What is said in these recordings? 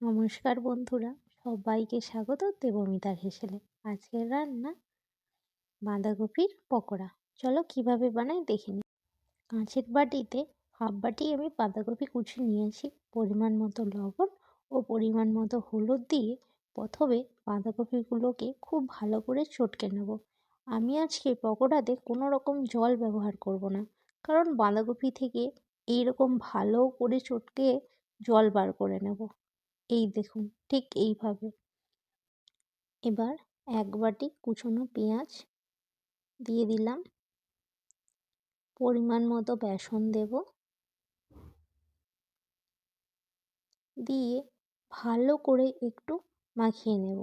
নমস্কার বন্ধুরা, সবাইকে স্বাগত দেবমিতার হেসেলে আজকের রান্না বাঁধাকপির পকোড়া। চলো কীভাবে বানাই দেখে নিই। কাঁচের বাটিতে হাফ বাটি আমি বাঁধাকপি কুচি নিয়েছি পরিমাণ মতো লবণ ও পরিমাণ মতো হলুদ দিয়ে প্রথমে বাঁধাকপিগুলোকে খুব ভালো করে চটকে নেব। আমি আজকে পকোড়াতে কোনো রকম জল ব্যবহার করব না, কারণ বাঁধাকপি থেকে এইরকম ভালো করে চটকে জল বার করে নেব। এই দেখুন, ঠিক এইভাবে। এবার এক বাটি কুচনো পেঁয়াজ দিয়ে দিলাম। পরিমাণ মতো বেসন দেব। দিয়ে ভালো করে একটু মাখিয়ে নেব।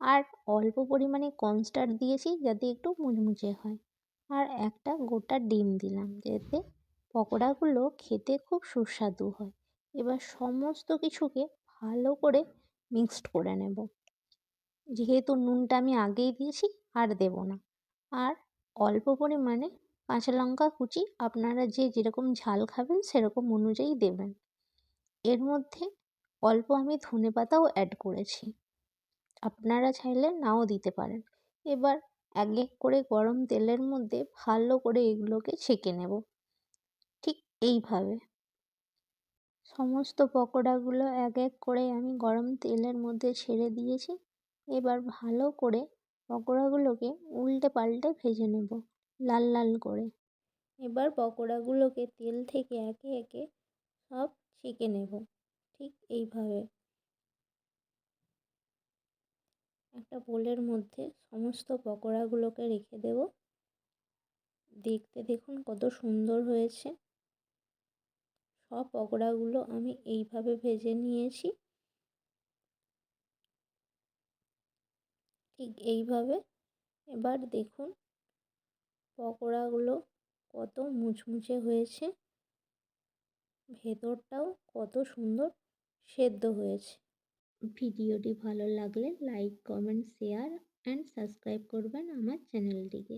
আর অল্প পরিমাণে কর্নস্টার দিয়েছি যাতে একটু মুচমুচে হয়। আর একটা গোটা ডিম দিলাম যাতে পকোড়াগুলো খেতে খুব সুস্বাদু হয়। এবার সমস্ত কিছুকে ভালো করে মিক্সড করে নেব। যেহেতু নুনটা আমি আগেই দিয়েছি, আর দেব না। আর অল্প পরিমাণে কাঁচা লঙ্কা কুচি আপনারা যে যেরকম ঝাল খাবেন, সেরকম অনুযায়ী দেবেন। এর মধ্যে অল্প আমি ধনে পাতাও অ্যাড করেছি। আপনারা চাইলে নাও দিতে পারেন। এবার এক এক করে গরম তেলের মধ্যে ভালো করে এগুলোকে ছেঁকে নেব। ঠিক এইভাবে। সমস্ত পকোড়াগুলো এক এক করে আমি গরম তেলের মধ্যে ছেড়ে দিয়েছি। এবার ভালো করে পকোড়াগুলোকে উল্টে পাল্টে ভেজে নেব, লাল লাল করে। এবার পকোড়াগুলোকে তেল থেকে একে একে সব ছেঁকে নেব, ঠিক এইভাবে। একটা বোলের মধ্যে সমস্ত পকোড়াগুলোকে রেখে দেব। দেখতে দেখুন কত সুন্দর হয়েছে। সব পকোড়াগুলো আমি এইভাবে ভেজে নিয়েছি। ঠিক এইভাবে। এবার দেখুন পকোড়াগুলো কত মুচমুচে হয়েছে। ভেতরটাও কত সুন্দর সেদ্ধ হয়েছে। ভিডিওটি ভালো লাগলে like, comment, share and subscribe করবেন আমার চ্যানেলটিকে।